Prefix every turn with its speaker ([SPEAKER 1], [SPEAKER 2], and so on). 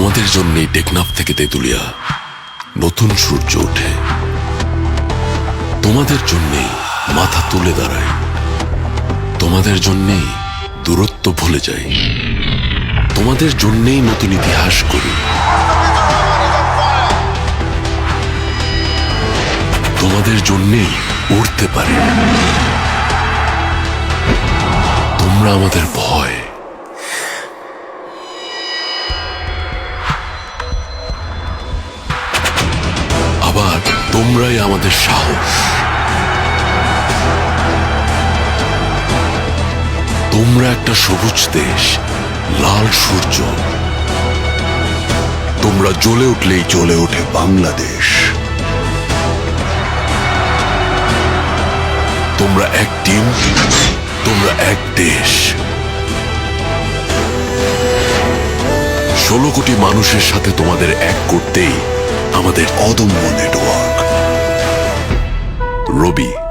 [SPEAKER 1] তোমাদের জন্যই টেকনাফ থেকে তেতুলিয়া। নতুন সূর্য ওঠে। তোমাদের জন্যেই মাথা তুলে দাঁড়ায়। তোমাদের জন্যেই দূরত্ব ভুলে যাই তোমাদের জন্যেই নতুন ইতিহাস করি তোমাদের জন্যেই উড়তে পারি। তোমরা আমাদের ভয়। তোমরাই আমাদের সাহস। তোমরা একটা সবুজ দেশ, লাল সূর্য। তোমরা জ্বলে উঠলেই জ্বলে ওঠে বাংলাদেশ। তোমরা এক টিম, তোমরা এক দেশ। ষোলো কোটি মানুষের সাথে তোমাদের এক করতেই আমাদের অদম্য নেটওয়ার্ক। Ruby.